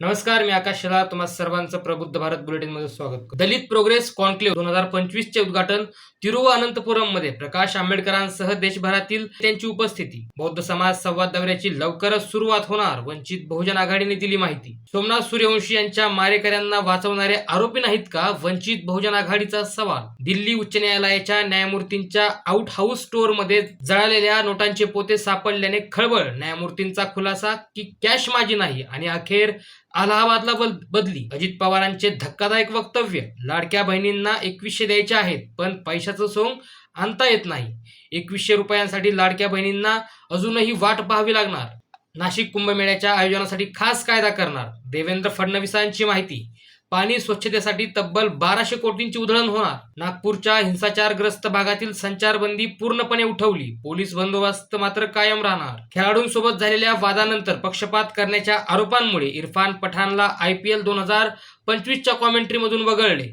नमस्कार मी आकाश शेलार. तुम्हा सर्वांचं प्रबुद्ध भारत बुलेटिनमध्ये स्वागत दलित प्रोग्रेस कॉन्क्लेव्ह दोन हजार पंचवीस चे उद्घाटन तिरुवअनंतपुरममध्ये प्रकाश आंबेडकरांसह देशभरातील त्यांची उपस्थिती. बौद्ध समाज संवाद दौऱ्याची लवकरच सुरुवात होणार वंचित बहुजन आघाडीने दिली माहिती. सोमनाथ सूर्यवंशी यांच्या मारेकऱ्यांना वाचवणारे आरोपी नाहीत का? वंचित बहुजन आघाडीचा सवाल. दिल्ली उच्च न्यायालयाच्या न्यायमूर्तींच्या आउट हाऊस स्टोअरमध्ये जळालेल्या नोटांचे पोते सापडल्याने खळबळ. न्यायमूर्तींचा खुलासा की कॅश माझी नाही आणि अखेर अलाहाबादला बल- बदली. अजित पवारांचे धक्कादायक वक्तव्य. लाडक्या बहिणींना एकवीसशे द्यायचे आहेत पण पैशाचं सोंग आणता येत नाही. एकवीसशे रुपयांसाठी लाडक्या बहिणींना अजूनही वाट पाहावी लागणार. नाशिक कुंभमेळ्याच्या आयोजनासाठी खास कायदा करणार. देवेंद्र फडणवीसांची माहिती. पाणी स्वच्छतेसाठी तब्बल बाराशे कोटींची उधळण होणार. नागपूरच्या हिंसाचारग्रस्त भागातील संचारबंदी पूर्णपणे उठवली. पोलीस बंदोबस्त मात्र कायम राहणार. खेळाडूंसोबत झालेल्या वादानंतर पक्षपात करण्याच्या आरोपांमुळे इरफान पठाणला आय पी एल दोन हजार पंचवीसच्या कॉमेंट्रीमधून वगळले.